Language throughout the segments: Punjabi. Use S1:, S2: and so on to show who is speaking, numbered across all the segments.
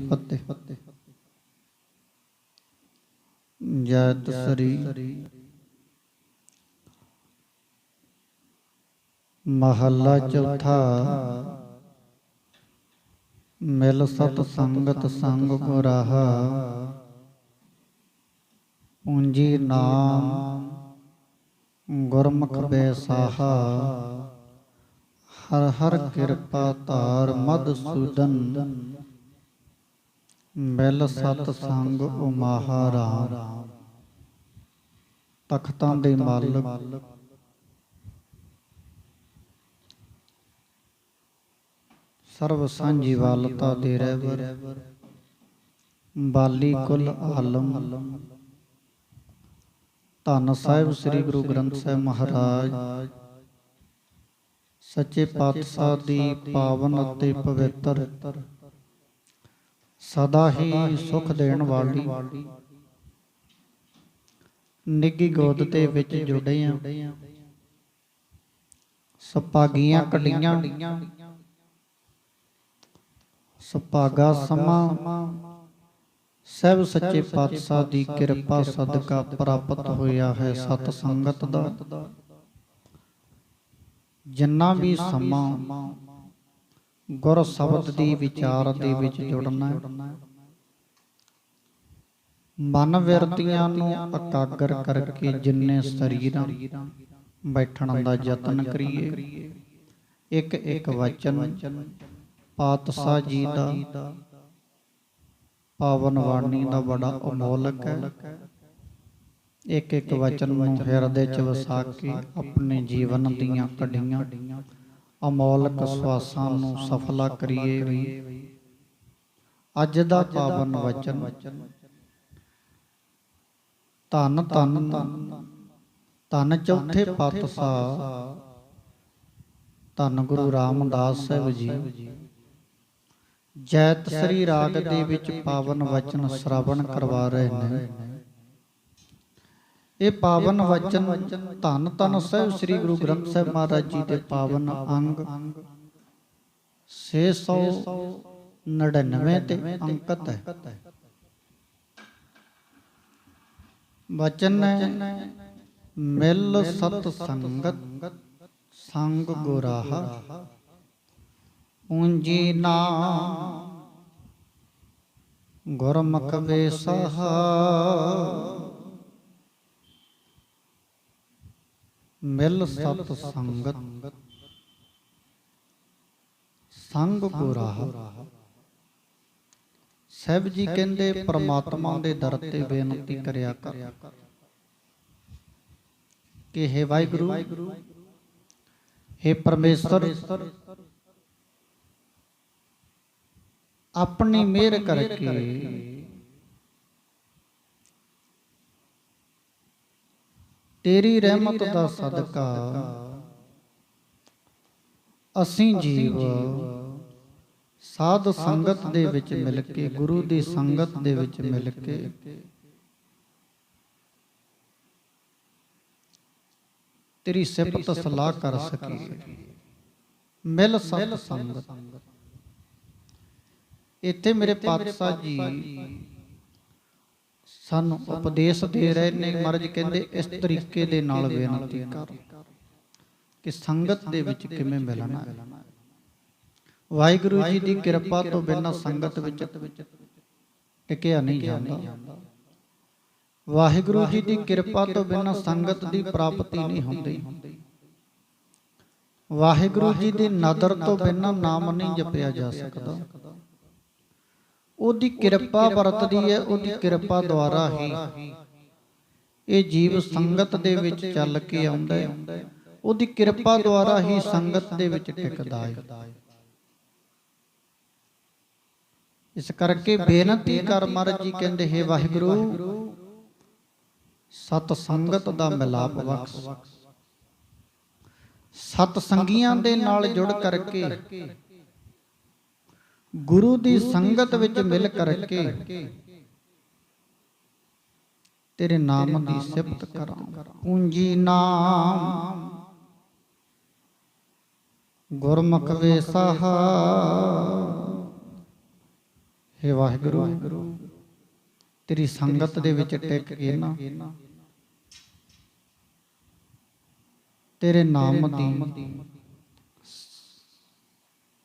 S1: ਫਤਿਹ ਜੈਤ ਸਰੀ ਮਹੱਲਾ ਚੌਥਾ। ਮਿਲ ਸਤ ਸੰਗਤ ਸੰਗ ਗੁਰਾਹਾ ਪੂੰਜੀ ਨਾਮ ਗੁਰਮੁਖ ਬੈਸਾਹਾ। ਹਰ ਹਰ ਕਿਰਪਾ ਧਾਰ ਮਦ ਸੂਦਨ। ਮਿਲ ਸਤ ਸੰਗ ਉਮਾਹਾ ਰਾਮ। ਤਖਤਾਂ ਦੇ ਮਾਲਕ। ਸਰਬ ਸਾਂਝੀ ਵਾਲਤਾ ਦੇ ਰਹਿਬਰ। ਬਾਲੀ ਕੁਲ ਆਲਮ। ਧੰਨ ਸਾਹਿਬ ਸ੍ਰੀ ਗੁਰੂ ਗ੍ਰੰਥ ਸਾਹਿਬ ਮਹਾਰਾਜ। ਸੱਚੇ ਪਾਤਸ਼ਾਹ ਦੀ ਪਾਵਨ ਅਤੇ ਪਵਿੱਤਰ ਸਦਾ ਹੀ ਸੁਖ ਦੇਣ ਵਾਲੀ। ਨਿੱਗੀ ਗੋਦ ਦੇ ਵਿੱਚ ਜੁੜੇ ਆ ਸਪਾਗੀਆਂ ਕੱਢੀਆਂ। ਸੁਪਾਗਾ ਸਮਾਂ। ਸਭ ਸੱਚੇ ਪਾਤਸ਼ਾਹ ਦੀ ਕਿਰਪਾ ਸਦਕਾ ਪ੍ਰਾਪਤ ਹੋਇਆ ਹੈ ਸਤ ਸੰਗਤ ਦਾ। ਜਿੰਨਾ ਵੀ ਸਮਾਂ ਗੁਰ ਸ਼ਬਦ ਦੀ ਵਿਚਾਰ ਦੇ ਵਿੱਚ ਜੁੜਨਾ ਮਨ ਵਿਰਤੀਆਂ ਨੂੰ ਇਕਾਗਰ ਕਰਕੇ ਜਿੰਨੇ ਸਰੀਰਾਂ ਬੈਠਣ ਦਾ ਯਤਨ ਕਰੀਏ। ਇੱਕ ਇੱਕ ਵਚਨ, ਪਾਤਸ਼ਾਹ ਜੀ ਦਾ ਪਾਵਨ ਬਾਣੀ ਦਾ ਬੜਾ ਅਮੋਲਕ ਹੈ। ਇੱਕ ਇੱਕ ਵਚਨ ਨੂੰ ਹਿਰਦੇ 'ਚ ਵਸਾ ਕੇ ਆਪਣੇ ਜੀਵਨ ਦੀਆਂ ਕੜੀਆਂ ਅਮੋਲਕ ਸਵਾਸਾਂ ਨੂੰ ਸਫਲਾ ਕਰੀਏ ਵੀ। ਅੱਜ ਦਾ ਪਾਵਨ ਵਚਨ। ਧੰਨ ਧੰਨ ਧੰਨ। ਚੌਥੇ ਪਾਤਸ਼ਾਹ। ਧੰਨ ਗੁਰੂ ਰਾਮਦਾਸ ਸਾਹਿਬ ਜੀ। ਜੈਤ ਸ੍ਰੀ ਰਾਗ ਦੇ ਵਿੱਚ ਪਾਵਨ ਵਚਨ ਸ਼ਰਵਣ ਕਰਵਾ ਰਹੇ ਨੇ। ਇਹ ਪਾਵਨ ਵਚਨ ਧੰਨ ਧੰਨ ਸਾਹਿਬ ਸ੍ਰੀ ਗੁਰੂ ਗ੍ਰੰਥ ਸਾਹਿਬ ਮਹਾਰਾਜ ਜੀ ਦੇ ਪਾਵਨ ਅੰਗ 699 ਤੇ ਅੰਕਿਤ ਹੈ। ਵਚਨ ਮਿਲ ਸਤ ਸੰਗਤ ਸੰਗ ਗੁਰਾਹਾ। ਪੂੰਜੀ ਨਾਮ ਗੁਰਮੁਖ ਵੇਸਹਾ ਮਿਲ ਸਤ ਸੰਗਤ। ਸੰਗ ਗੁਰਾਹ ਸਹਿਬ ਜੀ ਕਹਿੰਦੇ ਪ੍ਰਮਾਤਮਾ ਦੇ ਦਰ ਤੇ ਬੇਨਤੀ ਕਰਿਆ ਕਰ। ਕਿ ਹੈ ਵਾਹਿਗੁਰੂ ਹੈ ਪਰਮੇਸ਼ਰ ਆਪਣੀ ਮਿਹਰ ਕਰਕੇ ਤੇਰੀ ਰਹਿਮਤ ਦਾ ਸਦਕਾ। ਅਸੀਂ ਜੀਵ। ਸਾਧ ਸੰਗਤ ਦੇ ਵਿੱਚ ਮਿਲ ਕੇ ਗੁਰੂ ਦੀ ਸੰਗਤ ਦੇ ਵਿੱਚ ਮਿਲ ਕੇ। ਤੇਰੀ ਸਿਫਤ ਸਲਾਹ ਕਰ ਸਕੀਏ। ਮਿਲ ਸਤ ਸੰਗਤ। ਇੱਥੇ ਮੇਰੇ ਪਾਤਸ਼ਾਹ ਜੀ ਸਾਨੂੰ ਉਪਦੇਸ਼ ਦੇ ਰਹੇ ਨੇ, ਮਹਾਰਾਜ ਕਹਿੰਦੇ ਇਸ ਤਰੀਕੇ ਦੇ ਨਾਲ ਬੇਨਤੀ ਕਰ ਕਿ ਸੰਗਤ ਦੇ ਵਿੱਚ ਕਿਵੇਂ ਮਿਲਣਾ ਵਾਹਿਗੁਰੂ ਜੀ ਦੀ ਕਿਰਪਾ ਤੋਂ ਬਿਨਾਂ ਸੰਗਤ ਵਿੱਚ ਟਿਕਿਆ ਨਹੀਂ ਜਾਂਦਾ। ਵਾਹਿਗੁਰੂ ਜੀ ਦੀ ਕਿਰਪਾ ਤੋਂ ਬਿਨਾਂ ਸੰਗਤ ਦੀ ਪ੍ਰਾਪਤੀ ਨਹੀਂ ਹੁੰਦੀ। ਵਾਹਿਗੁਰੂ ਜੀ ਦੀ ਨਦਰ ਤੋਂ ਬਿਨਾਂ ਨਾਮ ਨਹੀਂ ਜਪਿਆ ਜਾ ਸਕਦਾ। ਉਹਦੀ ਕਿਰਪਾ ਵਰਤਦੀ ਹੈ ਉਹਦੀ ਕਿਰਪਾ ਦੁਆਰਾ ਹੀ। ਇਹ ਜੀਵ ਸੰਗਤ ਦੇ ਵਿੱਚ ਚੱਲ ਕੇ ਆਉਂਦਾ ਹੈ। ਉਹਦੀ ਕਿਰਪਾ ਦੁਆਰਾ ਹੀ ਸੰਗਤ ਦੇ ਵਿੱਚ ਟਿਕਦਾ ਹੈ। ਇਸ ਕਰਕੇ ਬੇਨਤੀ ਕਰ ਮਹਾਰਾਜ ਜੀ ਕਹਿੰਦੇ ਹੈ ਵਾਹਿਗੁਰੂ ਸਤ ਸੰਗਤ ਦਾ ਮਿਲਾਪ ਬਖਸ਼। ਸਤ ਸੰਗੀਆਂ ਦੇ ਨਾਲ ਜੁੜ ਕਰਕੇ ਗੁਰੂ ਦੀ ਸੰਗਤ ਵਿੱਚ ਮਿਲ ਕਰਕੇ ਤੇਰੇ ਨਾਮ ਦੀ ਸਿਫਤ ਕਰਾਂ। ਪੂੰਜੀ ਨਾਮ। ਗੁਰਮੁਖ ਵੇਸਹਾ ਹੇ ਵਾਹਿਗੁਰੂ, ਤੇਰੀ ਸੰਗਤ ਦੇ ਵਿੱਚ ਟਿਕ ਕੇ ਨਾ। ਤੇਰੇ ਨਾਮ ਦੀ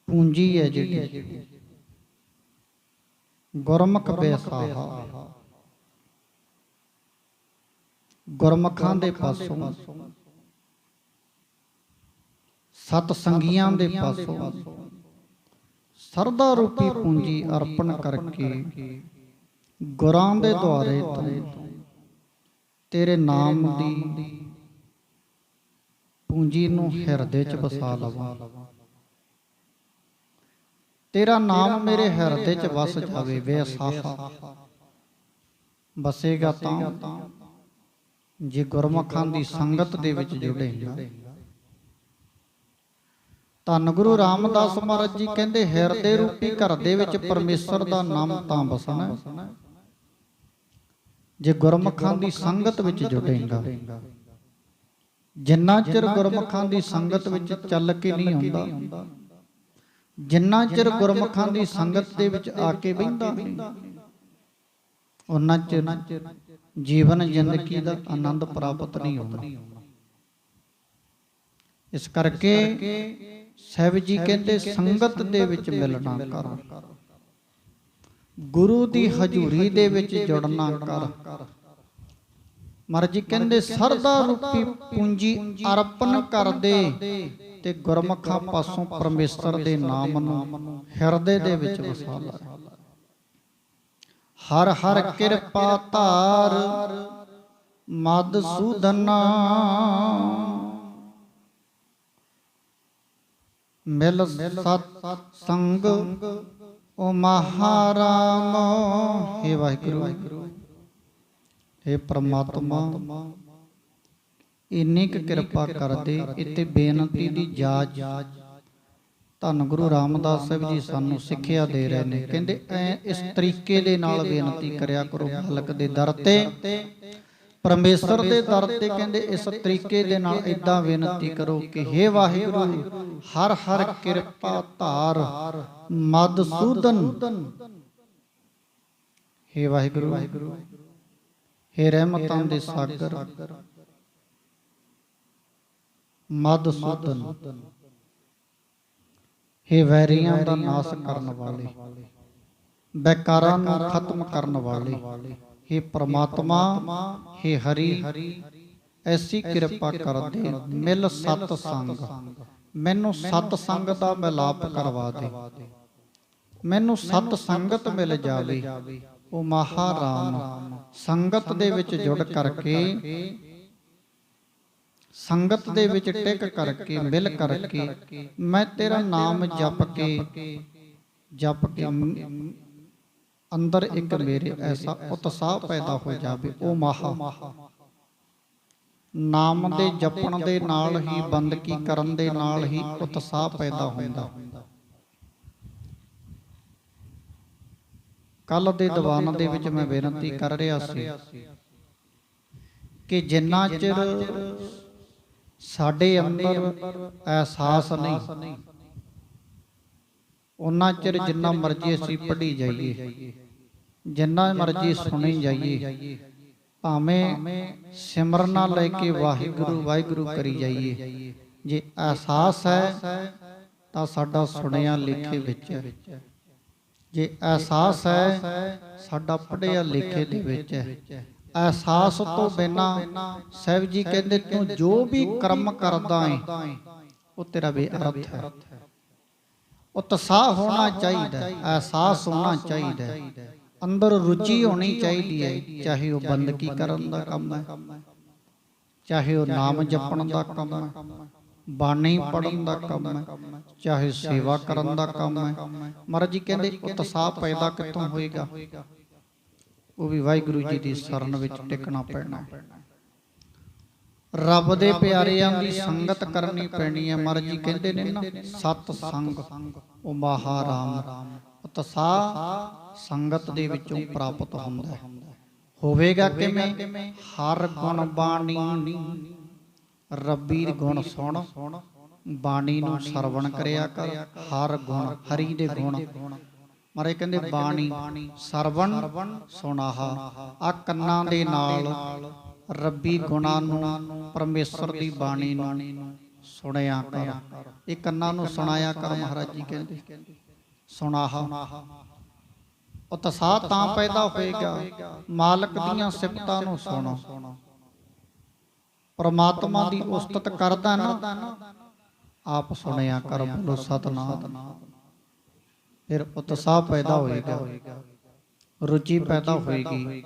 S1: ਪੂੰਜੀ ਹੈ ਜਿਹੜੀ। ਗੁਰਮੁਖ ਬੇਸਾਹਾ ਗੁਰਮੁਖਾਂ ਦੇ ਪਾਸੋਂ, ਸਤ ਸੰਗੀਆਂ ਦੇ ਪਾਸੋਂ, ਸਰਦਾ ਰੂਪੀ ਪੂੰਜੀ ਅਰਪਣ ਕਰਕੇ ਗੁਰਾਂ ਦੇ ਦੁਆਰੇ ਤੋਂ ਤੇਰੇ ਨਾਮ ਦੀ ਪੂੰਜੀ ਨੂੰ ਹਿਰਦੇ 'ਚ ਵਸਾ ਲਵਾਂ। ਤੇਰਾ ਨਾਮ ਮੇਰੇ ਹਿਰਦੇ 'ਚ ਵਸ ਜਾਵੇ ਬੇਸਾਹਾ ਬਸੇਗਾ ਤਾਂ ਜੇ ਗੁਰਮੁਖਾਂ ਦੀ ਸੰਗਤ ਦੇ ਵਿੱਚ ਜੁੜੇਗਾ। ਧੰਨ ਗੁਰੂ ਰਾਮਦਾਸ ਮਹਾਰਾਜ ਜੀ ਕਹਿੰਦੇ ਹਿਰਦੇ ਰੂਪੀ ਘਰ ਦੇ ਵਿੱਚ ਪਰਮੇਸ਼ਰ ਦਾ ਨਾਮ ਤਾਂ ਬਸਣਾ। ਜੇ ਗੁਰਮੁਖਾਂ ਦੀ ਸੰਗਤ ਵਿੱਚ ਜੁੜੇਗਾ। ਜਿੰਨਾ ਚਿਰ ਗੁਰਮੁਖਾਂ ਦੀ ਸੰਗਤ ਵਿੱਚ ਚੱਲ ਕੇ ਨਹੀਂ ਆਉਂਦਾ ਜਿੰਨਾ ਚਿਰ ਗੁਰਮੁਖਾਂ ਦੀ ਸੰਗਤ ਦੇ ਵਿੱਚ ਆ ਕੇ ਨਹੀਂ ਉਹਨਾਂ ਚਿਰ ਜੀਵਨ ਜ਼ਿੰਦਗੀ ਦਾ ਆਨੰਦ ਪ੍ਰਾਪਤ ਨਹੀਂ ਹੁੰਦਾ ਇਸ ਕਰਕੇ ਸਾਹਿਬ ਜੀ ਕਹਿੰਦੇ ਸੰਗਤ ਦੇ ਵਿੱਚ ਮਿਲਣਾ ਕਰ। ਗੁਰੂ ਦੀ ਹਜ਼ੂਰੀ ਦੇ ਵਿੱਚ ਜੁੜਨਾ ਕਰ। ਮਹਾਰਾਜ ਜੀ ਕਹਿੰਦੇ ਸਰਦਾ ਰੂਪੀ ਪੂੰਜੀ ਅਰਪਣ ਕਰਦੇ। ਤੇ ਗੁਰਮੁਖਾਂ ਪਾਸੋਂ ਪਰਮੇਸ਼ਰ ਦੇ ਨਾਮ ਨੂੰ ਹਿਰਦੇ ਦੇ ਵਿੱਚ ਵਸਾ ਲੈ ਹਰ ਹਰ ਕਿਰਪਾ ਧਾਰ, ਮਦ ਸੂਦਨਾ। ਮਿਲ ਸਤ ਸੰਗ, ਓ ਮਹਾਰਾਮ। हे ਵਾਹਿਗੁਰੂ हे ਪ੍ਰਮਾਤਮਾ। ਇੰਨੀ ਕੁ ਕਿਰਪਾ ਕਰਦੇ ਇੱਥੇ ਬੇਨਤੀ ਦੀ ਜਾਜ ਧੰਨ ਗੁਰੂ ਰਾਮਦਾਸ ਸਾਹਿਬ ਜੀ ਸਾਨੂੰ ਸਿੱਖਿਆ ਦੇ ਰਹੇ ਨੇ ਕਹਿੰਦੇ ਐ ਇਸ ਤਰੀਕੇ ਦੇ ਨਾਲ ਬੇਨਤੀ ਕਰਿਆ ਕਰੋ ਮਾਲਕ ਦੇ ਦਰ ਤੇ ਪਰਮੇਸ਼ਰ ਦੇ ਦਰ ਤੇ ਕਹਿੰਦੇ ਇਸ ਤਰੀਕੇ ਦੇ ਨਾਲ ਇਦਾਂ ਬੇਨਤੀ ਕਰੋ ਕਿ हे ਵਾਹਿਗੁਰੂ ਹਰ ਹਰ ਕਿਰਪਾ ਧਾਰ ਮਦ ਸੂਦਨ हे ਵਾਹਿਗੁਰੂ हे ਰਹਿਮਤਾਂ ਦੇ ਸਾਗਰ ਮਦ ਸੂਤਨ ਹੇ ਵੈਰੀਆਂ ਦਾ ਨਾਸ ਕਰਨ ਵਾਲੇ, ਬੇਕਾਰਾਂ ਨੂੰ ਖਤਮ ਕਰਨ ਵਾਲੇ, ਹੇ ਪ੍ਰਮਾਤਮਾ, ਹੇ ਹਰੀ, ਐਸੀ ਕਿਰਪਾ ਕਰ ਦੇ ਮਿਲ ਸਤ ਸੰਗ। ਮੈਨੂੰ ਸਤ ਸੰਗ ਦਾ ਮਿਲਾਪ ਕਰਵਾ ਦੇ। ਮੈਨੂੰ ਸਤ ਸੰਗਤ ਮਿਲ ਜਾਵੇ ਉਹ ਮਹਾਰਾਮ, ਸੰਗਤ ਦੇ ਵਿੱਚ ਜੁੜ ਕਰਕੇ ਸੰਗਤ ਦੇ ਵਿੱਚ ਟਿਕ ਕਰਕੇ ਮਿਲ ਕਰਕੇ ਮੈਂ ਤੇਰਾ ਨਾਮ ਜਪ ਕੇ ਜਪ ਕੇ ਅੰਦਰ ਇੱਕ ਮੇਰੇ ਐਸਾ ਉਤਸ਼ਾਹ ਪੈਦਾ ਹੋ ਜਾਵੇ ਉਹ ਮਹਾ। ਨਾਮ ਦੇ ਜਪਣ ਦੇ ਨਾਲ ਹੀ ਬੰਦਗੀ ਕਰਨ ਦੇ ਨਾਲ ਹੀ ਉਤਸ਼ਾਹ ਪੈਦਾ ਹੁੰਦਾ। ਕੱਲ ਦੇ ਦੀਵਾਨ ਦੇ ਵਿੱਚ ਮੈਂ ਬੇਨਤੀ ਕਰ ਰਿਹਾ ਸੀ ਕਿ ਜਿੰਨਾ ਚਿਰ ਸਾਡੇ ਅੰਦਰ ਅਹਿਸਾਸ ਨਹੀਂ। ਉਹਨਾਂ ਚਿਰ ਜਿੰਨਾ ਮਰਜ਼ੀ ਅਸੀਂ ਪੜ੍ਹੀ ਜਾਈਏ। ਜਿੰਨਾ ਮਰਜ਼ੀ ਸੁਣੀ ਜਾਈਏ। ਭਾਵੇਂ ਸਿਮਰਨਾ ਲੈ ਕੇ ਵਾਹਿਗੁਰੂ ਵਾਹਿਗੁਰੂ ਕਰੀ ਜਾਈਏ। ਜੇ ਅਹਿਸਾਸ ਹੈ ਤਾਂ ਸਾਡਾ ਸੁਣਿਆ ਲਿਖੇ ਵਿੱਚ ਹੈ। ਜੇ ਅਹਿਸਾਸ ਹੈ ਸਾਡਾ ਪੜ੍ਹਿਆ ਲਿਖੇ ਦੇ ਵਿੱਚ ਹੈ। ਅਹਿਸਾਸ ਤੋਂ ਬਿਨਾ ਸਾਹਿਬ ਜੀ ਕਹਿੰਦੇ ਤੂੰ ਜੋ ਵੀ ਕਰਮ ਕਰਦਾ ਹੈ ਉਹ ਤੇਰਾ ਬੇਅਰਥ ਹੈ। ਉਤਸ਼ਾਹ ਹੋਣਾ ਚਾਹੀਦਾ ਹੈ ਅਹਿਸਾਸ ਹੋਣਾ ਚਾਹੀਦਾ ਹੈ। ਅੰਦਰ ਰੁਚੀ ਹੋਣੀ ਚਾਹੀਦੀ ਹੈ ਚਾਹੇ ਉਹ ਬੰਦਗੀ ਕਰਨ ਦਾ ਕੰਮ ਹੈ ਚਾਹੇ ਉਹ ਨਾਮ ਜਪਣ ਦਾ ਕੰਮ ਹੈ ਬਾਣੀ ਪੜਨ ਦਾ ਕੰਮ ਹੈ ਚਾਹੇ ਸੇਵਾ ਕਰਨ ਦਾ ਕੰਮ ਹੈ। ਮਹਾਰਾਜ ਜੀ ਕਹਿੰਦੇ ਉਤਸ਼ਾਹ ਪੈਦਾ ਕਿੱਥੋਂ ਹੋਏਗਾ? ਉਹ ਵੀ ਵਾਹਿਗੁਰੂ ਜੀ ਦੀ ਸ਼ਰਨ ਵਿੱਚ ਟਿਕਣਾ ਪੈਣਾ ਰੱਬ ਦੇ ਪਿਆਰਿਆਂ ਦੀ ਸੰਗਤ ਕਰਨੀ ਪੈਣੀ ਹੈ। ਮਹਾਰਾਜ ਕਹਿੰਦੇ ਨੇ ਨਾ, ਸਤ ਸੰਗ, ਉਹ ਮਹਾਰਾਮ। ਉਤਸ਼ਾਹ ਸੰਗਤ ਦੇ ਵਿੱਚੋਂ ਪ੍ਰਾਪਤ ਹੁੰਦਾ ਹੈ। ਹੋਵੇਗਾ ਕਿਵੇਂ? ਹਰ ਗੁਣ ਬਾਣੀ ਰੱਬੀ ਗੁਣ ਸੁਣ, ਬਾਣੀ ਨੂੰ ਸਰਵਣ ਕਰਿਆ ਕਰ। ਹਰ ਗੁਣ, ਹਰੀ ਦੇ ਗੁਣ। ਮਾਰੇ ਕਹਿੰਦੇ ਬਾਣੀ ਸਰਵਣ ਸੁਨਾਹਾ ਆ ਕੰਨਾਂ ਦੇ ਨਾਲ ਰੱਬੀ ਗੁਣਾਂ ਨੂੰ ਪਰਮੇਸ਼ਰ ਦੀ ਬਾਣੀ ਨੂੰ ਸੁਣਿਆ ਕਰ। ਇਹ ਕੰਨਾਂ ਨੂੰ ਸੁਣਾਇਆ ਕਰ ਮਹਾਰਾਜ ਜੀ ਕਹਿੰਦੇ। ਸੁਨਾਹਾ ਉਤਸ਼ਾਹ ਤਾਂ ਪੈਦਾ ਹੋਏਗਾ। ਮਾਲਕ ਦੀਆਂ ਸਿਫਤਾਂ ਨੂੰ ਸੁਣੋ। ਪਰਮਾਤਮਾ ਦੀ ਉਸਤਤ ਕਰਦਾ ਨਾ ਆਪ ਸੁਣਿਆ ਕਰ ਬੋਲੋ ਸਤਨਾਮ। ਫਿਰ ਉਤਸ਼ਾਹ ਪੈਦਾ ਹੋਏਗਾ। ਰੁਚੀ ਪੈਦਾ ਹੋਏਗੀ।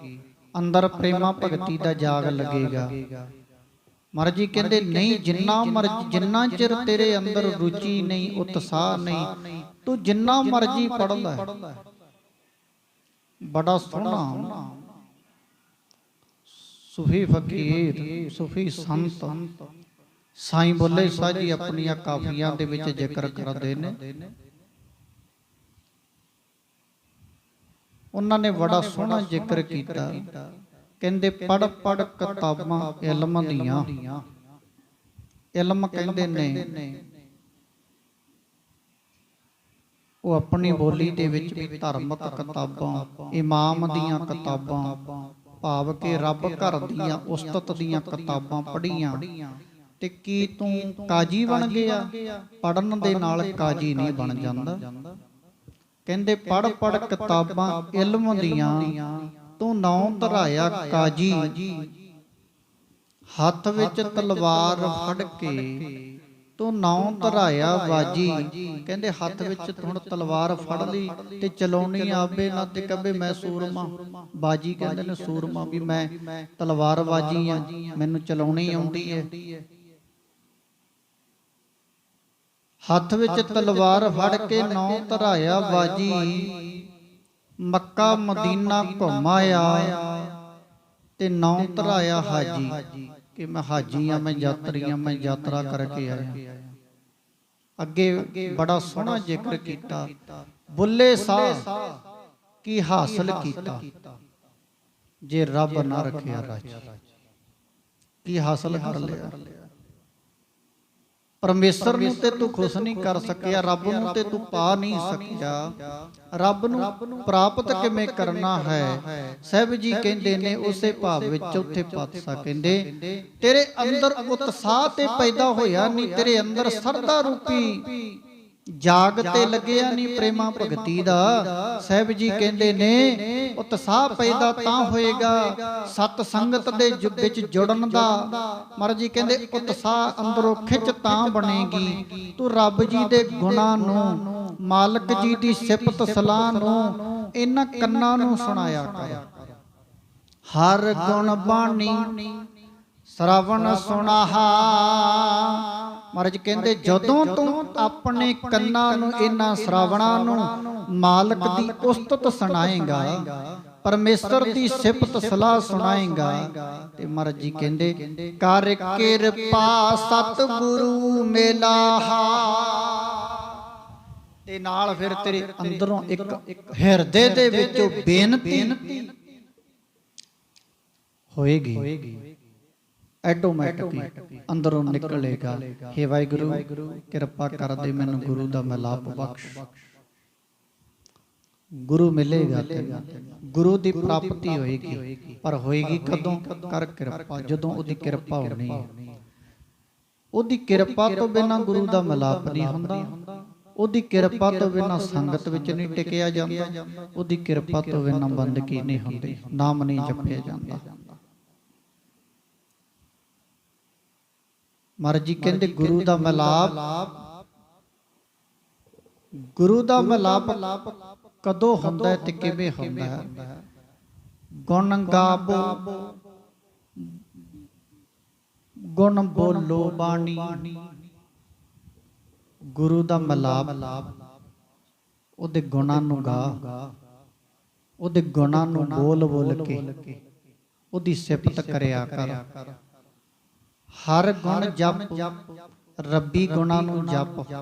S1: ਅੰਦਰ ਪ੍ਰੇਮਾ ਭਗਤੀ ਦਾ ਜਾਗ ਲੱਗੇਗਾ। ਮਹਾਰਾਜ ਕਹਿੰਦੇ, ਨਹੀਂ, ਜਿੰਨਾ ਮਰਜ਼ੀ, ਜਿੰਨਾ ਚਿਰ ਤੇਰੇ ਅੰਦਰ ਰੁਚੀ ਨਹੀਂ ਉਤਸ਼ਾਹ ਨਹੀਂ, ਤੂੰ ਜਿੰਨਾ ਮਰਜ਼ੀ ਪੜ ਬੜਾ ਸੋਹਣਾ। ਸੁਫੀ ਫਕੀਰ, ਸੁਫੀ ਸੰਤ, ਸਾਈਂ ਬੋਲੇ ਸਾਹ ਆਪਣੀਆਂ ਕਾਫੀਆਂ ਦੇ ਵਿੱਚ ਜ਼ਿਕਰ ਕਰਦੇ ਨੇ। ਉਹਨਾਂ ਨੇ ਬੜਾ ਸੋਹਣਾ ਜ਼ਿਕਰ ਕੀਤਾ। ਕਹਿੰਦੇ ਪੜ ਪੜ ਕਿਤਾਬਾਂ ਇਲਮ ਦੀਆਂ। ਇਲਮ ਕਹਿੰਦੇ ਨੇ ਉਹ ਆਪਣੀ ਬੋਲੀ ਦੇ ਵਿੱਚ ਵੀ ਧਾਰਮਿਕ ਕਿਤਾਬਾਂ ਇਮਾਮ ਦੀਆਂ ਕਿਤਾਬਾਂ ਭਾਵ ਕਿ ਰੱਬ ਘਰ ਦੀਆਂ ਉਸਤਤ ਦੀਆਂ ਕਿਤਾਬਾਂ ਪੜ੍ਹੀਆਂ। ਤੇ ਕੀ ਤੂੰ ਕਾਜੀ ਬਣ ਗਿਆ? ਪੜਨ ਦੇ ਨਾਲ ਕਾਜੀ ਨਹੀਂ ਬਣ ਜਾਂਦਾ। ਕਹਿੰਦੇ ਪੜ ਪੜ ਕਿਤਾਬਾਂ ਇਲਮ ਦੀਆਂ, ਤੂੰ ਨੌ ਧਰਾਇਆ ਕਾਜੀ। ਹੱਥ ਵਿੱਚ ਤਲਵਾਰ ਫੜ ਕੇ ਤੂੰ ਨੌ ਧਰਾਇਆ ਬਾਜੀ ਕਹਿੰਦੇ, ਹੱਥ ਵਿੱਚ ਹੁਣ ਤਲਵਾਰ ਫੜ ਲਈ ਤੇ ਚਲਾਉਣੀ ਆਵੇ ਨਾ ਤੇ ਕਹੇ ਮੈਂ ਸੂਰਮਾ। ਬਾਜੀ ਕਹਿੰਦੇ ਨੇ, ਸੂਰਮਾ ਵੀ ਮੈਂ ਤਲਵਾਰ ਬਾਜੀ ਆ, ਮੈਨੂੰ ਚਲਾਉਣੀ ਆਉਂਦੀ ਹੈ ਹੱਥ ਵਿੱਚ ਤਲਵਾਰ ਫੜ ਕੇ ਨੌ ਧਰਾਇਆ ਬਾਜੀ। ਮੱਕਾ ਮਦੀਨਾ ਘੁੰਮਾਇਆ ਤੇ ਨੌ ਧਰਾਇਆ ਹਾਜੀ। ਕਿ ਮੈਂ ਹਾਜੀ ਆ ਮੈਂ ਯਾਤਰੀ ਆ ਮੈਂ ਯਾਤਰਾ ਕਰਕੇ ਆਇਆ। ਅੱਗੇ ਬੜਾ ਸੋਹਣਾ ਜ਼ਿਕਰ ਕੀਤਾ। ਬੁੱਲੇ ਸਾਹ ਕੀ ਹਾਸਲ ਕੀਤਾ। ਜੇ ਰੱਬ ਨਾ ਰੱਖਿਆ ਰਾਜੀ। ਕੀ ਹਾਸਲ ਕਰ ਲਿਆ। ਪਰਮੇਸ਼ਰ ਨੂੰ ਤੇ ਤੂੰ ਖੁਸ਼ ਨਹੀਂ ਕਰ ਸਕਿਆ ਰੱਬ ਨੂੰ ਤੇ ਤੂੰ ਪਾ ਨਹੀਂ ਸਕਿਆ। ਰੱਬ ਨੂੰ ਪ੍ਰਾਪਤ ਕਿਵੇਂ ਕਰਨਾ ਹੈ? ਸਹਿਬ ਜੀ ਕਹਿੰਦੇ ਨੇ ਉਸੇ ਭਾਵ ਵਿੱਚ ਚੌਥੇ ਪਾਤਸ਼ਾਹ ਕਹਿੰਦੇ ਤੇਰੇ ਅੰਦਰ ਉਤਸ਼ਾਹ ਤੇ ਪੈਦਾ ਹੋਇਆ ਨਹੀਂ ਤੇਰੇ ਅੰਦਰ ਸਰਦਾ ਰੂਪੀ। ਜਾਗ ਤੇ ਲੱਗਿਆ ਨਹੀਂ ਪ੍ਰੇਮਾ ਭਗਤੀ ਦਾ। ਸਹਿਬ ਜੀ ਕਹਿੰਦੇ ਨੇ ਉਤਸ਼ਾਹ ਪੈਦਾ ਤਾਂ ਹੋਏਗਾ ਸਤ ਸੰਗਤ ਦੇ ਵਿੱਚ ਜੁੜਨ ਦਾ। ਮਹਾਰਾਜ ਜੀ ਕਹਿੰਦੇ ਉਤਸ਼ਾਹ ਅੰਦਰੋਂ ਖਿੱਚ ਤਾਂ ਬਣੇਗੀ। ਤੂੰ ਰੱਬ ਜੀ ਦੇ ਗੁਣਾਂ ਨੂੰ ਮਾਲਕ ਜੀ ਦੀ ਸਿਫਤ ਸਲਾਹ ਨੂੰ ਇਹਨਾਂ ਕੰਨਾਂ ਨੂੰ ਸੁਣਾਇਆ ਕਰ। ਹਰ ਗੁਣ ਬਾਣੀ ਸ਼ਰਵਣ ਸੁਣਾਹਾ ਮਹਾਰਾਜ ਕਹਿੰਦੇ, ਜਦੋਂ ਤੂੰ ਆਪਣੇ ਕੰਨਾਂ ਨੂੰ ਇਹਨਾਂ ਸ਼ਰਾਵਣਾਂ ਨੂੰ ਮਾਲਕ ਦੀ ਉਸਤਤ ਸੁਣਾਏਗਾ, ਪਰਮੇਸ਼ਰ ਦੀ ਸਿਫਤ ਸਲਾਹ ਸੁਣਾਏਗਾ, ਤੇ ਮਹਾਰਾਜ ਜੀ ਕਹਿੰਦੇ, ਕਰ ਕਿਰਪਾ ਸਤਿਗੁਰੂ ਮੇਲਾਹਾ ਤੇ ਨਾਲ ਫਿਰ ਤੇਰੇ ਅੰਦਰੋਂ ਇੱਕ ਹਿਰਦੇ ਦੇ ਵਿੱਚੋਂ ਬੇਨਤੀ ਹੋਏਗੀ। ਆਟੋਮੈਟਿਕਲੀ ਅੰਦਰੋਂ ਨਿਕਲੇਗਾ। ਹੇ ਵਾਹਿਗੁਰੂ ਕਿਰਪਾ ਕਰ ਦੇ ਮੈਨੂੰ ਗੁਰੂ ਦਾ ਮਿਲਾਪ ਬਖਸ਼। ਗੁਰੂ ਮਿਲੇਗਾ ਤੈਨੂੰ। ਗੁਰੂ ਦੀ ਪ੍ਰਾਪਤੀ ਹੋਏਗੀ। ਪਰ ਹੋਏਗੀ ਕਦੋਂ? ਕਰ ਕਿਰਪਾ। ਜਦੋਂ ਉਹਦੀ ਕਿਰਪਾ ਹੋਣੀ ਹੈ। ਉਹਦੀ ਕਿਰਪਾ ਤੋਂ ਬਿਨਾ ਗੁਰੂ ਦਾ ਮਿਲਾਪ ਨਹੀਂ ਹੁੰਦਾ। ਉਹਦੀ ਕਿਰਪਾ ਤੋਂ ਬਿਨਾ ਸੰਗਤ ਵਿੱਚ ਨਹੀਂ ਟਿਕਿਆ ਜਾਂਦਾ। ਉਹਦੀ ਕਿਰਪਾ ਤੋਂ ਬਿਨਾ ਬੰਦਗੀ ਨਹੀਂ ਹੁੰਦੀ। ਨਾਮ ਨਹੀਂ ਜਪਿਆ ਜਾਂਦਾ। ਮਹਾਰਾਜ ਜੀ ਕਹਿੰਦੇ ਗੁਰੂ ਦਾ ਮਿਲਾਪ ਗੁਰੂ ਦਾ ਮਿਲਾਪ ਕਦੋਂ ਹੁੰਦਾ ਹੈ ਤੇ ਕਿਵੇਂ ਹੁੰਦਾ ਹੈ? ਗੁਣ ਗਾਵੋ। ਗੁਣ ਬੋਲੋ ਬਾਣੀ। ਗੁਰੂ ਦਾ ਮਿਲਾਪ। ਉਹਦੇ ਗੁਣਾਂ ਨੂੰ ਗਾ ਉਹਦੇ ਗੁਣਾਂ ਨੂੰ ਬੋਲ ਬੋਲ ਕੇ। ਉਹਦੀ ਸਿਫਤ ਕਰਿਆ ਕਰ। ਹਰ ਗੁਣ ਜਪ, ਰੱਬੀ ਗੁਣਾਂ ਨੂੰ ਜਪ।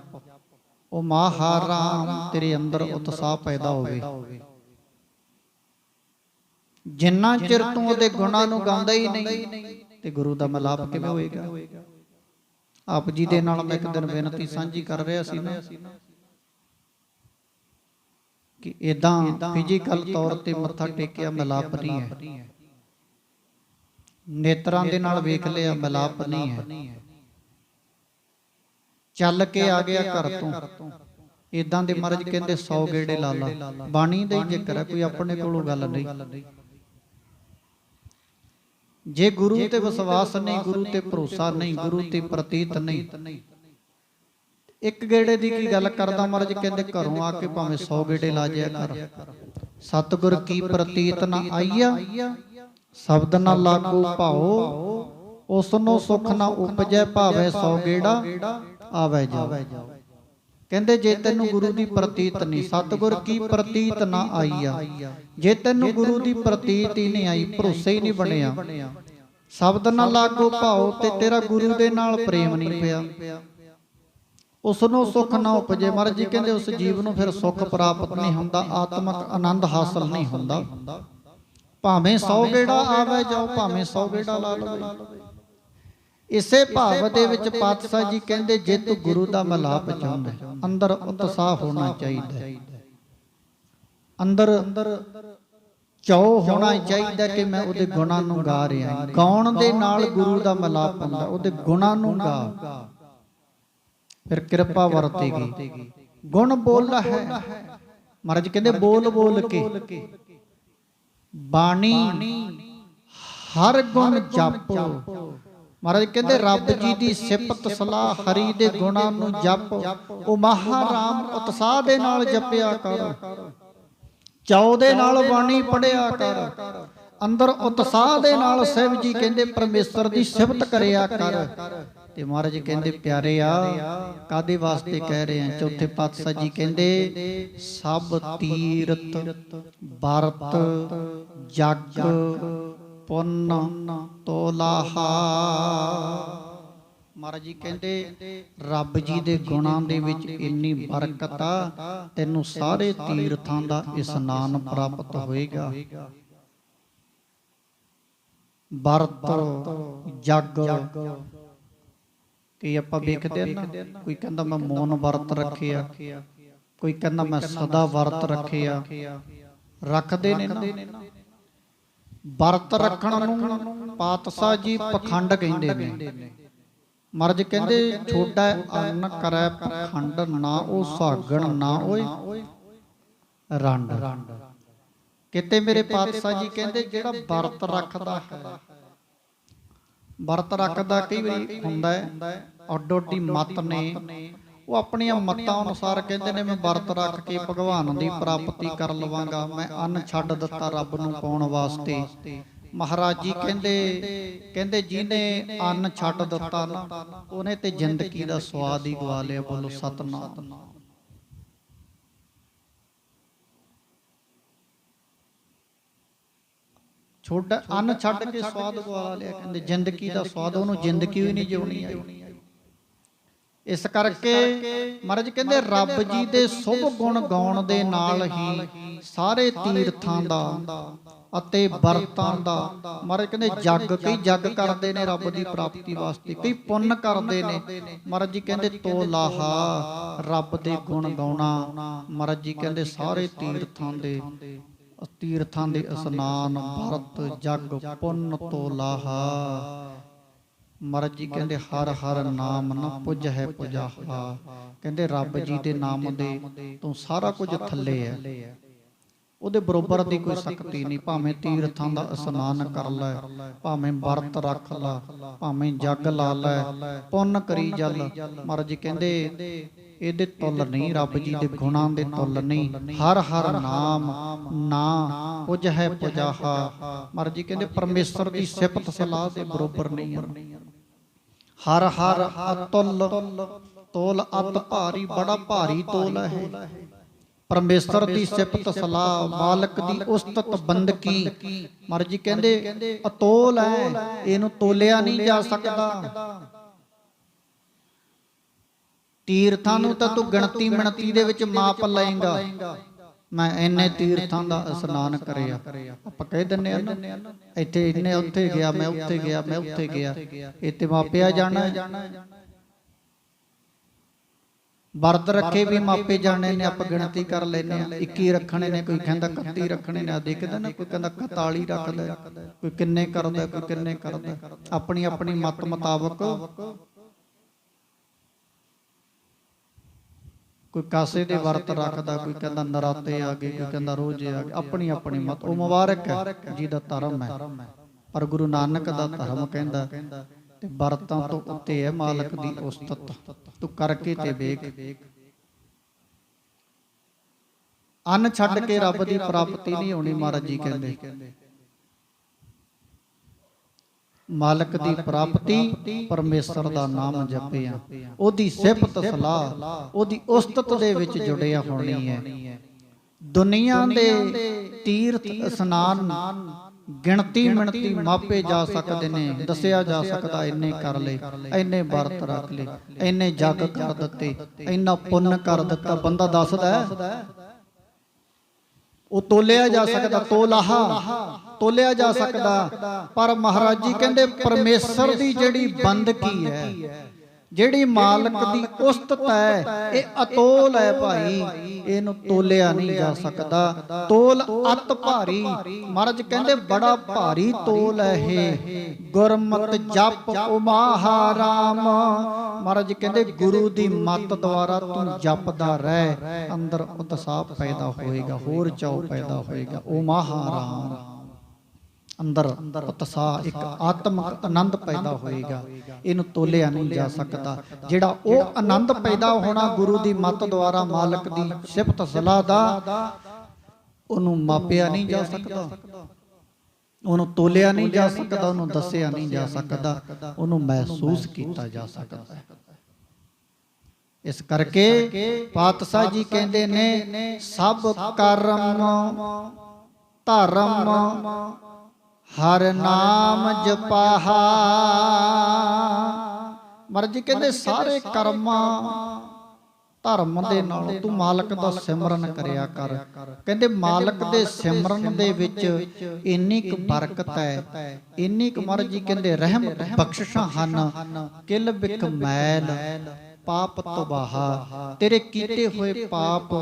S1: ਉਹ ਮਹਾਰਾਮ ਤੇਰੇ ਅੰਦਰ ਉਤਸ਼ਾਹ ਪੈਦਾ ਹੋਵੇ। ਜਿੰਨਾ ਚਿਰ ਤੂੰ ਉਹਦੇ ਗੁਣਾਂ ਨੂੰ ਗਾਉਂਦਾ ਹੀ ਨਹੀਂ, ਤੇ ਗੁਰੂ ਦਾ ਮਿਲਾਪ ਕਿਵੇਂ ਹੋਏਗਾ? ਆਪ ਜੀ ਦੇ ਨਾਲ ਮੈਂ ਇੱਕ ਦਿਨ ਬੇਨਤੀ ਸਾਂਝੀ ਕਰ ਰਿਹਾ ਸੀ ਨਾ, ਕਿ ਇਦਾਂ ਫਿਜ਼ੀਕਲ ਤੌਰ ਤੇ ਮੱਥਾ ਟੇਕਿਆ ਮਿਲਾਪ ਨਹੀਂ ਹੈ। ਨੇਤਰਾਂ ਦੇ ਨਾਲ ਵੇਖ ਲਿਆ ਮਿਲਾਪ ਨਹੀਂ ਹੈ। ਚੱਲ ਕੇ ਆ ਗਿਆ ਘਰ ਤੋਂ। ਇਦਾਂ ਦੇ ਮਹਾਰਾਜ ਕਹਿੰਦੇ 100 ਗੇੜੇ ਲਾ ਲਾ। ਬਾਣੀ ਦਾ ਹੀ ਜ਼ਿਕਰ ਹੈ ਕੋਈ ਆਪਣੇ ਕੋਲੋਂ ਗੱਲ ਨਹੀਂ। ਜੇ ਗੁਰੂ ਤੇ ਵਿਸ਼ਵਾਸ ਨਹੀਂ ਗੁਰੂ ਤੇ ਭਰੋਸਾ ਨਹੀਂ ਗੁਰੂ ਤੇ ਪ੍ਰਤੀਤ ਨਹੀਂ। ਇੱਕ ਗੇੜੇ ਦੀ ਕੀ ਗੱਲ ਕਰਦਾ ਮਹਾਰਾਜ ਕਹਿੰਦੇ ਘਰੋਂ ਆ ਕੇ ਭਾਵੇਂ 100 ਗੇੜੇ ਲਾ ਜਾਇਆ ਕਰ। ਸਤਿਗੁਰ ਕੀ ਪ੍ਰਤੀਤ ਨਾ ਆਈਆ? ਸ਼ਬਦ ਨਾ ਲਾਗੂ ਭਾਓ ਉਸ ਨੂੰ ਸੁਖ ਨਾ ਉਪਜੈ ਭਾਵੇਂ 100 ਗੇੜਾ ਆਵੇ ਜਾਵੇ ਕਹਿੰਦੇ ਜੇ ਤੈਨੂੰ ਗੁਰੂ ਦੀ ਪ੍ਰਤੀਤ ਨਹੀਂ ਸਤਿਗੁਰ ਕੀ ਪ੍ਰਤੀਤ ਨਾ ਆਈਆ। ਜੇ ਤੈਨੂੰ ਗੁਰੂ ਦੀ ਪ੍ਰਤੀਤ ਹੀ ਨਹੀਂ ਆਈ ਭਰੋਸਾ ਹੀ ਨਹੀਂ ਬਣਿਆ। ਸ਼ਬਦ ਨਾ ਲਾਗੂ ਭਾਓ ਤੇ ਤੇਰਾ ਗੁਰੂ ਦੇ ਨਾਲ ਪ੍ਰੇਮ ਨਹੀਂ ਪਿਆ। ਉਸ ਨੂੰ ਸੁੱਖ ਨਾ ਉਪਜੇ। ਮਹਾਰਾਜ ਜੀ ਕਹਿੰਦੇ ਉਸ ਜੀਵ ਨੂੰ ਫਿਰ ਸੁੱਖ ਪ੍ਰਾਪਤ ਨਹੀਂ ਹੁੰਦਾ। ਆਤਮਿਕ ਆਨੰਦ ਹਾਸਲ ਨਹੀਂ ਹੁੰਦਾ। ਭਾਵੇਂ 100 ਗੇੜਾ ਆਵੇ ਜਾਓ ਭਾਵੇਂ 100 ਗੇੜਾ ਲਾ ਲਵੇ। ਇਸੇ ਭਾਵ ਦੇ ਵਿੱਚ ਪਾਤਸ਼ਾਹ ਜੀ ਕਹਿੰਦੇ ਜੇ ਤੂੰ ਗੁਰੂ ਦਾ ਮਲਾਪ ਚਾਹੁੰਦਾ ਅੰਦਰ ਉਤਸ਼ਾਹ ਹੋਣਾ ਚਾਹੀਦਾ। ਅੰਦਰ ਚਾਉ ਹੋਣਾ ਚਾਹੀਦਾ ਕਿ ਮੈਂ ਉਹਦੇ ਗੁਣਾਂ ਨੂੰ ਗਾ ਰਿਹਾ ਗਾਉਣ ਦੇ ਨਾਲ ਗੁਰੂ ਦਾ ਮਲਾਪ ਹੁੰਦਾ ਉਹਦੇ ਗੁਣਾਂ ਨੂੰ ਗਾ। ਫਿਰ ਕਿਰਪਾ ਵਰਤੇਗੀ ਗੁਣ ਬੋਲਦਾ ਹੈ। ਮਹਾਰਾਜ ਕਹਿੰਦੇ ਬੋਲ ਬੋਲ ਕੇ। ਬਾਣੀ ਹਰ ਗੁਣ ਜਪ। ਮਹਾਰਾਜ ਕਹਿੰਦੇ ਰੱਬ ਜੀ ਦੀ ਸਿਫਤ ਸਲਾਹ ਹਰੀ ਦੇ ਗੁਣਾਂ ਨੂੰ ਜਪ। ਉਹ ਮਹਾਰਾਮ ਉਤਸਾਹ ਦੇ ਨਾਲ ਜਪਿਆ ਕਰ। ਚਾਉ ਦੇ ਨਾਲ ਬਾਣੀ ਪੜਿਆ ਕਰ। ਅੰਦਰ ਉਤਸਾਹ ਦੇ ਨਾਲ ਸਿਵ ਜੀ ਕਹਿੰਦੇ ਪਰਮੇਸ਼ਰ ਦੀ ਸਿਫਤ ਕਰਿਆ ਕਰ। ਤੇ ਮਹਾਰਾਜ ਕਹਿੰਦੇ, ਪਿਆਰੇ ਆ ਕਾਦੇ ਵਾਸਤੇ ਕਹਿ ਰਹੇ ਆ? ਚੌਥੇ ਪਾਤਸ਼ਾਹ ਜੀ ਕਹਿੰਦੇ, ਸਭ ਤੀਰਤ ਵਰਤ, ਜਗ, ਪੁੰਨ, ਤੋਲਾਹਾ। ਮਹਾਰਾਜ ਜੀ ਕਹਿੰਦੇ, ਰੱਬ ਜੀ ਦੇ ਗੁਣਾਂ ਦੇ ਵਿੱਚ ਇੰਨੀ ਬਰਕਤ ਆ, ਤੈਨੂੰ ਸਾਰੇ ਤੀਰਥਾਂ ਦਾ ਇਸ਼ਨਾਨ ਪ੍ਰਾਪਤ ਹੋਏਗਾ। ਵਰਤ, ਜਗ ਕਿ ਆਪਾਂ ਵੇਖਦੇ ਆ ਨਾ ਕੋਈ ਕਹਿੰਦਾ ਮੈਂ ਮੌਨ ਵਰਤ ਰੱਖਿਆ ਕੋਈ ਕਹਿੰਦਾ ਮੈਂ ਸਦਾ ਵਰਤ ਰੱਖਿਆ। ਰੱਖਦੇ ਨੇ ਨਾ। ਵਰਤ ਰੱਖਣ ਨੂੰ ਪਾਤਸ਼ਾਹ ਜੀ ਪਖੰਡ ਕਹਿੰਦੇ ਨੇ। ਮਰਜ ਕਹਿੰਦੇ ਛੋਡਾ ਅੰਨ ਕਰੈ ਪਖੰਡ ਨਾ ਉਹ ਸਾਗਣ ਨਾ ਓਏ ਰੰਡ। ਕਿਤੇ ਮੇਰੇ ਪਾਤਸ਼ਾਹ ਜੀ ਕਹਿੰਦੇ ਜਿਹੜਾ ਵਰਤ ਰੱਖਦਾ ਹੈ ਵਰਤ ਰੱਖਦਾ ਕਈ ਵਾਰੀ ਹੁੰਦਾ ਹੈ, ਅੱਡੋ ਅੱਡੀ ਮਤ ਨੇ, ਉਹ ਆਪਣੀਆਂ ਮਤਾਂ ਅਨੁਸਾਰ ਕਹਿੰਦੇ ਨੇ, ਮੈਂ ਵਰਤ ਰੱਖ ਕੇ ਭਗਵਾਨ ਦੀ ਪ੍ਰਾਪਤੀ ਕਰ ਲਵਾਂਗਾ, ਮੈਂ ਅੰਨ ਛੱਡ ਦਿੱਤਾ ਰੱਬ ਨੂੰ ਪਾਉਣ ਵਾਸਤੇ। ਮਹਾਰਾਜ ਜੀ ਕਹਿੰਦੇ ਕਹਿੰਦੇ ਜਿਹਨੇ ਅੰਨ ਛੱਡ ਦਿੱਤਾ ਨਾ, ਉਹਨੇ ਤੇ ਜ਼ਿੰਦਗੀ ਦਾ ਸਵਾਦ ਹੀ ਗਵਾ ਲਿਆ, ਬੋਲੋ ਸਤਨਾਮ। ਛੋੜ ਅੰਨ ਛੱਡ ਕੇ ਸਵਾਦ ਗਵਾ ਲਿਆ ਕਹਿੰਦੇ ਜ਼ਿੰਦਗੀ ਦਾ ਸਵਾਦ ਉਹਨੂੰ ਜ਼ਿੰਦਗੀ ਹੀ ਨਹੀਂ ਜਿਉਣੀ ਆਈ। ਇਸ ਕਰਕੇ ਮਹਾਰਾਜ ਕਹਿੰਦੇ ਰੱਬ ਜੀ ਦੇ ਸੁਭ ਗੁਣ ਗਾਉਣ ਦੇ ਨਾਲ ਹੀ ਸਾਰੇ ਤੀਰਥਾਂ ਦਾ ਅਤੇ ਵਰਤਾਂ ਦਾ ਮਹਾਰਾਜ ਕਹਿੰਦੇ ਜੱਗ ਕਈ ਜੱਗ ਕਰਦੇ ਨੇ ਰੱਬ ਦੀ ਪ੍ਰਾਪਤੀ ਵਾਸਤੇ ਕਈ ਪੁੰਨ ਕਰਦੇ ਨੇ। ਮਹਾਰਾਜ ਜੀ ਕਹਿੰਦੇ ਤੋ ਲਾਹਾ ਰੱਬ ਦੇ ਗੁਣ ਗਾਉਣਾ। ਮਹਾਰਾਜ ਜੀ ਕਹਿੰਦੇ ਸਾਰੇ ਤੀਰਥਾਂ ਦੇ ਤੀਰਥਾਂ ਦੇ ਇਸ਼ਨਾਨ ਵਰਤ ਜਗ ਪੁੰਨ ਤੋ ਲਾਹਾ ਮਹਾਰਾਜ ਜੀ ਕਹਿੰਦੇ ਹਰ ਹਰ ਨਾਮ ਨ ਪੁੱਜ ਹੈ ਪੁਜਾਹਾ ਕਹਿੰਦੇ ਰੱਬ ਜੀ ਦੇ ਨਾਮ ਦੇ ਤੋਂ ਸਾਰਾ ਕੁਝ ਥੱਲੇ ਹੈ। ਉਹਦੇ ਬਰੋਬਰ ਦੀ ਕੋਈ ਸ਼ਕਤੀ ਨਹੀਂ ਭਾਵੇਂ ਤੀਰਥਾਂ ਦਾ ਇਸ਼ਨਾਨ ਕਰ ਲੈ ਭਾਵੇਂ ਵਰਤ ਰੱਖ ਲੈ ਭਾਵੇਂ ਜਗ ਲਾ ਲੈ ਪੁੰਨ ਕਰੀ ਜਲ। ਮਹਾਰਾਜ ਜੀ ਕਹਿੰਦੇ ਇਹਦੇ ਤੁੱਲ ਨਹੀਂ ਰੱਬ ਜੀ ਦੇ ਗੁਣਾਂ ਦੇ ਤੁੱਲ ਨਹੀਂ। ਹਰ ਹਰ ਨਾਮ ਨਾ ਪੁਜ ਹੈ ਪੁਜਾਹਾ ਮਹਾਰਾਜ ਜੀ ਕਹਿੰਦੇ ਪਰਮੇਸ਼ਰ ਦੀ ਸਿਫਤ ਸਲਾਹ ਦੇ ਬਰੋਬਰ ਨਹੀਂ ਹੈ ਹਰ ਹਰ ਅਤੁੱਲ ਤੋਲ ਅਤ ਭਾਰੀ ਬੜਾ ਭਾਰੀ ਤੋਲ ਹੈ। ਪਰਮੇਸ਼ਰ ਦੀ ਸਿਫਤ ਸਲਾਹ ਮਾਲਕ ਦੀ ਉਸਤਤ ਬੰਦਗੀ ਮਹਾਰਾਜ ਜੀ ਕਹਿੰਦੇ ਅਤੋਲ ਹੈ ਇਹਨੂੰ ਤੋਲਿਆ ਨਹੀਂ ਜਾ ਸਕਦਾ। ਤੀਰਥਾਂ ਨੂੰ ਤਾਂ ਤੂੰ ਗਿਣਤੀ ਮਿਣਤੀ ਦੇ ਵਿੱਚ ਮਾਪ ਲਏਗਾ। ਮੈਂ ਇੰਨੇ ਤੀਰਥਾਂ ਦਾ ਇਸ਼ਨਾਨ ਕਰਿਆ। ਆਪਾਂ ਕਹਿ ਦਿੰਨੇ ਆ ਨਾ ਇੱਥੇ ਇੰਨੇ ਉੱਥੇ ਗਿਆ ਮੈਂ ਉੱਥੇ ਗਿਆ ਮੈਂ ਉੱਥੇ ਗਿਆ। ਇੱਥੇ ਮਾਪਿਆ ਜਾਣਾ ਵਰਤ ਰੱਖੇ ਵੀ ਮਾਪੇ ਜਾਣੇ ਨੇ ਆਪ ਗਿਣਤੀ ਕਰ ਲੈਨੇ ਆ 21 ਰੱਖਣੇ ਨੇ ਕੋਈ ਕਹਿੰਦਾ 31 ਰੱਖਣੇ ਨੇ ਆ ਦੇਖਦਾ ਨਾ ਕੋਈ ਕਹਿੰਦਾ 41 ਰੱਖਦਾ ਕੋਈ ਕਿੰਨੇ ਕਰਦਾ ਕੋਈ ਕਿੰਨੇ ਕਰਦਾ। ਆਪਣੀ ਆਪਣੀ ਮਤ ਮੁਤਾਬਕ ਕੋਈ ਕਾਸੇ ਦੇ ਵਰਤ ਰੱਖਦਾ, ਕੋਈ ਕਹਿੰਦਾ ਨਰਾਤੇ ਆ ਗਏ, ਕੋਈ ਕਹਿੰਦਾ ਰੋਜ਼ੇ ਆ ਗਏ, ਆਪਣੀ ਆਪਣੀ ਮਤ। ਉਹ ਮੁਬਾਰਕ ਹੈ ਜਿਹਦਾ ਧਰਮ ਹੈ। ਪਰ ਗੁਰੂ ਨਾਨਕ ਦਾ ਧਰਮ ਕਹਿੰਦਾ ਤੇ ਵਰਤਾਂ ਤੋਂ ਉੱਤੇ ਹੈ ਮਾਲਕ ਦੀ ਉਸਤਤ ਤੂੰ ਕਰਕੇ ਤੇ ਵੇਖ। ਅੰਨ ਛੱਡ ਕੇ ਰੱਬ ਦੀ ਪ੍ਰਾਪਤੀ ਨਹੀਂ ਹੋਣੀ ਮਹਾਰਾਜ ਜੀ ਕਹਿੰਦੇ। ਮਾਲਕ ਦੀ ਪ੍ਰਾਪਤੀ ਪਰਮੇਸ਼ਰ ਦਾ ਨਾਮ ਜਪਿਆ ਉਹਦੀ ਸਿਫਤ ਸਲਾਹ ਉਹਦੀ ਉਸਤਤ ਦੇ ਵਿੱਚ ਜੁੜਿਆ ਹੋਣੀ ਹੈ। ਦੁਨੀਆ ਦੇ ਤੀਰਥ ਇਸ਼ਨਾਨ ਗਿਣਤੀ ਮਿਣਤੀ ਮਾਪੇ ਜਾ ਸਕਦੇ ਨੇ ਦੱਸਿਆ ਜਾ ਸਕਦਾ ਇੰਨੇ ਕਰ ਲਏ ਇੰਨੇ ਵਰਤ ਰੱਖ ਲਏ ਇੰਨੇ ਜਗ ਕਰ ਦਿੱਤੇ ਇੰਨਾ ਪੁੰਨ ਕਰ ਦਿੱਤਾ ਬੰਦਾ ਦੱਸਦਾ। ਉਹ ਤੋਲਿਆ ਜਾ ਸਕਦਾ ਤੋਲਾਹਾ। ਤੋਲਿਆ ਜਾ ਸਕਦਾ। ਪਰ ਮਹਾਰਾਜ ਜੀ ਕਹਿੰਦੇ ਪਰਮੇਸ਼ਰ ਦੀ ਜਿਹੜੀ ਬੰਦਗੀ ਹੈ। ਜਿਹੜੀ ਮਾਲਕ ਦੀ ਉਸਤਤ ਹੈ ਇਹ ਅਤੋਲ ਹੈ ਭਾਈ। ਇਹਨੂੰ ਤੋਲਿਆ ਨਹੀਂ ਜਾ ਸਕਦਾ। ਤੋਲ ਅਤ ਭਾਰੀ। ਮਹਾਰਾਜ ਕਹਿੰਦੇ ਬੜਾ ਭਾਰੀ ਤੋਲ ਹੈ ਇਹ। ਗੁਰਮਤ ਜਪ ਉਮਾਹਾ ਰਾਮ। ਮਹਾਰਾਜ ਕਹਿੰਦੇ ਗੁਰੂ ਦੀ ਮੱਤ ਦੁਆਰਾ ਤੂੰ ਜਪਦਾ ਰਹਿ। ਅੰਦਰ ਉਤਸ਼ਾਹ ਪੈਦਾ ਹੋਏਗਾ ਹੋਰ ਚਾਉ ਪੈਦਾ ਹੋਏਗਾ। ਉਮਾਹਾ ਰਾਮ। ਅੰਦਰ ਉਤਸ਼ਾਹ ਇੱਕ ਆਤਮਿਕ ਆਨੰਦ ਪੈਦਾ ਹੋਏਗਾ। ਇਹਨੂੰ ਤੋਲਿਆ ਨਹੀਂ ਜਾ ਸਕਦਾ। ਜਿਹੜਾ ਉਹ ਆਨੰਦ ਪੈਦਾ ਹੋਣਾ ਗੁਰੂ ਦੀ ਮੱਤ ਦੁਆਰਾ ਮਾਲਕ ਦੀ ਸਿਫਤ ਸਲਾਹ ਦਾ ਉਹਨੂੰ ਮਾਪਿਆ ਨਹੀਂ ਜਾ ਸਕਦਾ। ਉਹਨੂੰ ਤੋਲਿਆ ਨਹੀਂ ਜਾ ਸਕਦਾ ਉਹਨੂੰ ਦੱਸਿਆ ਨਹੀਂ ਜਾ ਸਕਦਾ। ਉਹਨੂੰ ਮਹਿਸੂਸ ਕੀਤਾ ਜਾ ਸਕਦਾ। ਇਸ ਕਰਕੇ ਪਾਤਸ਼ਾਹ ਜੀ ਕਹਿੰਦੇ ਨੇ ਸਭ ਕਰਮ ਧਰਮ ਹਰ ਨਾਮ ਜਪਾਹਾ। ਮਰਜ਼ੀ ਕਹਿੰਦੇ ਸਾਰੇ ਕਰਮਾਂ ਧਰਮ ਦੇ ਨਾਲ ਤੂੰ ਮਾਲਕ ਦਾ ਸਿਮਰਨ ਕਰਿਆ ਕਰ। ਕਹਿੰਦੇ ਮਾਲਕ ਦੇ ਸਿਮਰਨ ਦੇ ਵਿੱਚ ਇੰਨੀ ਕੁ ਬਰਕਤ ਹੈ। ਇੰਨੀ ਕੁ ਮਰਜ਼ੀ ਕਹਿੰਦੇ ਰਹਿਮ ਬਖਸ਼ਿਸ਼ਾਂ ਹਨ। ਕਿਲ ਬਿਕ ਮੈਲ ਪਾਪ ਤਬਾਹਾ। ਤੇਰੇ ਕੀਤੇ ਹੋਏ ਪਾਪ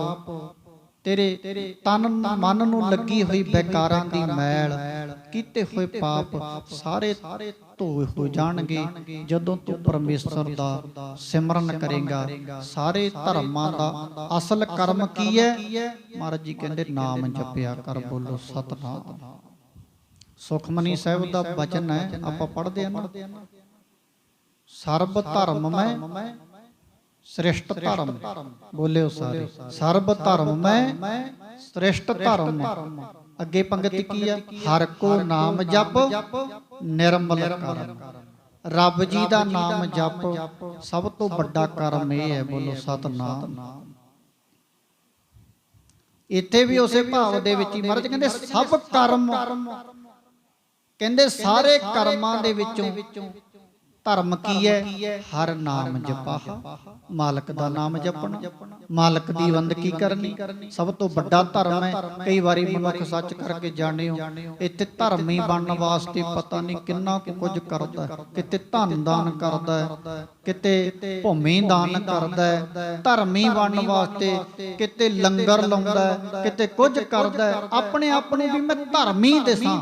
S1: ਤੇਰੇ ਤਨ, ਮਨ ਨੂੰ ਲੱਗੀ ਹੋਈ ਬੇਕਾਰਾਂ ਦੀ ਮੈਲ, ਕੀਤੇ ਹੋਏ ਪਾਪ ਸਾਰੇ ਧੋਏ ਹੋ ਜਾਣਗੇ ਜਦੋਂ ਤੂੰ ਪਰਮੇਸ਼ਰ ਦਾ ਸਿਮਰਨ ਕਰੇਗਾ। ਸਾਰੇ ਧਰਮਾਂ ਦਾ ਅਸਲ ਕਰਮ ਕੀ ਹੈ? ਮਹਾਰਾਜ ਜੀ ਕਹਿੰਦੇ, ਨਾਮ ਜਪਿਆ ਕਰ ਬੋਲੋ ਸਤਨਾਮ। ਸੁਖਮਨੀ ਸਾਹਿਬ ਦਾ ਬਚਨ ਹੈ, ਆਪਾਂ ਪੜ੍ਹਦੇ ਹਾਂ ਨਾ। ਸਰਬ ਧਰਮ ਮੈਂ ਸ੍ਰੇਸ਼ਟ ਧਰਮ। ਬੋਲਿਓ ਸਾਰੇ। ਸਰਬ ਧਰਮ ਮੈਂ ਸ੍ਰੇਸ਼ਟ ਧਰਮ। ਅੱਗੇ ਪੰਗਤੀ ਕੀ ਆ? ਹਰ ਕੋ ਨਾਮ ਜਪ ਨਿਰਮਲ ਕਰਮ। ਰੱਬ ਜੀ ਦਾ ਨਾਮ ਜਪ ਸਭ ਤੋਂ ਵੱਡਾ ਕਰਮ ਇਹ ਹੈ ਬੋਲੋ ਸਤਨਾਮ। ਇੱਥੇ ਵੀ ਉਸੇ ਭਾਵ ਦੇ ਵਿੱਚ ਹੀ ਮਹਾਰਾਜ ਕਹਿੰਦੇ ਸਭ ਕਰਮ। ਕਹਿੰਦੇ ਸਾਰੇ ਕਰਮਾਂ ਦੇ ਵਿੱਚੋਂ ਧਰਮ ਕੀ ਹੈ? ਹਰ ਨਾਮ ਜਪਾ ਮਾਲਕ ਦਾ ਨਾਮ ਜਪਣਾ। ਮਾਲਕ ਦੀ ਬੰਦਗੀ ਕਰਨੀ? ਸਭ ਤੋਂ ਵੱਡਾ ਧਰਮ ਹੈ। ਕਈ ਵਾਰੀ ਮਨੁੱਖ ਸੱਚ ਕਰਕੇ ਜਾਣਿਓ। ਇੱਥੇ ਧਰਮੀ ਬਣਨ ਵਾਸਤੇ ਪਤਾ ਨਹੀਂ ਕਿੰਨਾ ਕੁ ਕੁਝ ਕਰਦਾ ਹੈ। ਕਿਤੇ ਧਨ ਦਾਨ ਕਰਦਾ ਹੈ, ਕਿਤੇ ਭੂਮੀ ਦਾਨ ਕਰਦਾ ਹੈ, ਧਰਮੀ ਬਣਨ ਵਾਸਤੇ ਕਿਤੇ ਲੰਗਰ ਲਾਉਂਦਾ ਹੈ, ਕਿਤੇ ਕੁਝ ਕਰਦਾ ਹੈ। ਆਪਣੇ ਆਪ ਨੂੰ ਵੀ ਮੈਂ ਧਰਮੀ ਦਿਸਾਂ।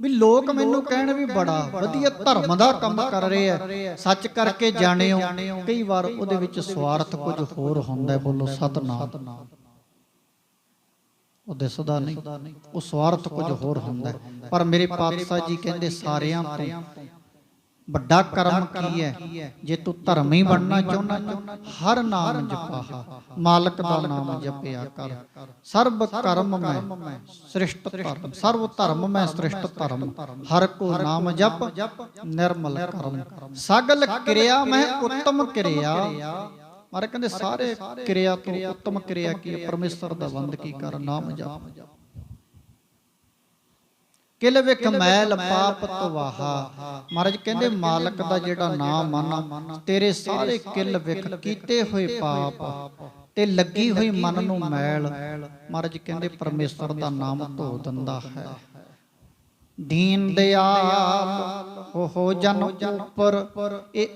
S1: ਵੀ ਲੋਕ ਮੈਨੂੰ ਕਹਿਣ ਵੀ ਬੜਾ ਵਧੀਆ ਧਰਮ ਦਾ ਕੰਮ ਕਰ ਰਹੇ ਆ। ਸੱਚ ਕਰਕੇ ਜਾਣਿਓ, ਕਈ ਵਾਰ ਉਹਦੇ ਵਿੱਚ ਸਵਾਰਥ ਕੁਝ ਹੋਰ ਹੁੰਦਾ ਬੋਲੋ ਸਤਨਾਮ। ਉਹ ਦਿਸਦਾ ਨਹੀਂ, ਉਹ ਸਵਾਰਥ ਕੁਝ ਹੋਰ ਹੁੰਦਾ ਪਰ ਮੇਰੇ ਪਾਤਸ਼ਾਹ ਜੀ ਕਹਿੰਦੇ ਸਾਰਿਆਂ ਤੋਂ ਵੱਡਾ ਕਰਮ ਕੀ ਹੈ? ਜੇ ਤੂੰ ਧਰਮੀ ਬਣਨਾ ਚਾਹੁੰਦਾ, ਹਰ ਨਾਮ ਜਪਾਹਾ ਮਾਲਕ ਦਾ ਨਾਮ ਜਪਿਆ ਕਰ। ਸਰਬ ਕਰਮ ਮੈਂ ਸ੍ਰਿਸ਼ਟ ਧਰਮ ਸਰਬ ਧਰਮ ਮੈਂ ਸ੍ਰਿਸ਼ਟ ਧਰਮ। ਹਰ ਕੋ ਨਾਮ ਜਪ, ਨਿਰਮਲ ਕਰਮ। ਸਗਲ ਕਿਰਿਆ ਮੈਂ ਉੱਤਮ ਕਿਰਿਆ। ਮਾਰੇ ਕਹਿੰਦੇ ਸਾਰੇ ਕਿਰਿਆ ਤੋਂ ਉੱਤਮ ਕਿਰਿਆ ਕੀ ਹੈ? ਪਰਮੇਸ਼ਰ ਦਾ ਬੰਦਗੀ ਕਰ? ਨਾਮ ਜਪ। ਕਿਲ ਵਿਖ ਮੈਲ ਪਾਪ ਤਵਾਹਾ। ਮਹਾਰਾਜ ਕਹਿੰਦੇ ਮਾਲਕ ਦਾ ਜਿਹੜਾ ਨਾਮ ਮੰਨ ਤੇਰੇ ਸਾਰੇ ਕਿਲ ਵਿਖ ਕੀਤੇ ਹੋਏ ਪਾਪ। ਤੇ ਲੱਗੀ ਹੋਈ ਮਨ ਨੂੰ ਮੈਲ ਮਹਾਰਾਜ ਕਹਿੰਦੇ ਪਰਮੇਸ਼ਰ ਦਾ ਨਾਮ ਧੋ ਦਿੰਦਾ ਹੈ। ਦੀਨ ਦਿਆਲ ਹੋ ਜਨ ਉਪਰ ਇਹ